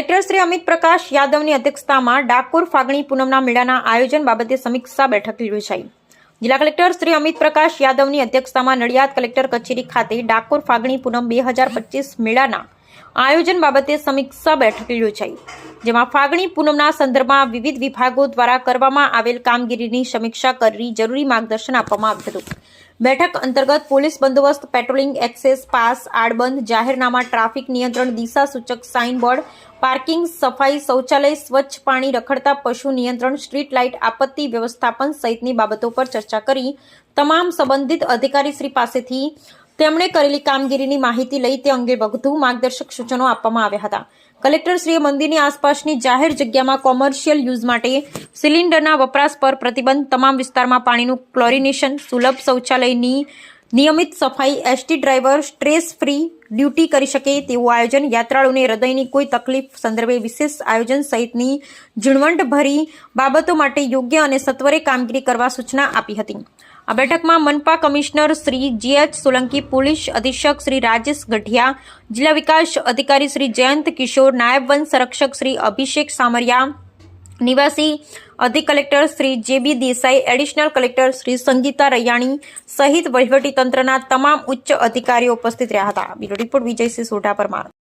Collector Shri Amit Prakash યાદવની અધ્યક્ષતામાં ડાકોર ફાગણી પૂનમના મેળાના આયોજન બાબતે સમીક્ષા બેઠક યોજાઈ. જિલ્લા કલેક્ટર શ્રી અમિત પ્રકાશ યાદવની અધ્યક્ષતામાં નડિયાદ કલેક્ટર કચેરી ખાતે ડાકોર ફાગણી પૂનમ બે હજાર પચીસ મેળાના આયોજન બાબતે સમીક્ષા બેઠક યોજાઈ, જેમાં ફાગણી પૂનમના સંદર્ભમાં વિવિધ વિભાગો દ્વારા કરવામાં આવેલ કામગીરીની સમીક્ષા કરી જરૂરી માર્ગદર્શન આપવામાં આવ્યું હતું. બેઠક અંતર્ગત પોલીસ બંદોબસ્ત, પેટ્રોલિંગ એક્સેસ, પાસ, આડબંધ, જાહેરનામા, ટ્રાફિક નિયંત્રણ, દિશા સૂચક, સાઇનબોર્ડ, પાર્કિંગ, સફાઈ શૌચાલય, સ્વચ્છ પાણી રખડતા પશુ નિયંત્રણ, સ્ટ્રીટ લાઇટ આપત્તિ વ્યવસ્થાપન સહિતની બાબતો પર ચર્ચા કરી, તમામ સંબંધિત અધિકારીશ્રી પાસેથી તેમણે કરેલી કામગીરીની માહિતી લઈ તે અંગે વધુ માર્ગદર્શક સૂચનો આપવામાં આવ્યા હતા. કલેક્ટરશ્રીએ મંદિરની આસપાસની જાહેર જગ્યામાં કોમર્શિયલ યુઝ માટે સિલિન્ડરના વપરાશ પર પ્રતિબંધ, તમામ વિસ્તારમાં પાણીનું ક્લોરિનેશન, સુલભ શૌચાલયની નિયમિત સફાઈ, ST driver stress free, duty કરી શકે તેવું આયોજન. યાત્રાળુને હૃદયની કોઈ તકલીફ સંદર્ભે વિશેષ આયોજન સહિતની ઝીણવટભરી બાબતો માટે યોગ્ય અને સત્વરે કામગીરી કરવા સૂચના આપી હતી. આ બેઠકમાં મનપા commissioner Shri G H Solanki, police અધિક્ષક શ્રી રાજેશ ગઢિયા, જિલ્લા વિકાસ અધિકારી શ્રી જયંત કિશોર, નાયબ વન સંરક્ષક શ્રી અભિષેક સામરિયા નિવાસી અધિક collector Shri J B Desai, additional collector Shri Sangita Raiyani સહિત વહીવટીતંત્રના તમામ ઉચ્ચ અધિકારીઓ ઉપસ્થિત રહ્યા હતા. Bureau report Vijaysinh Sodha Parmar.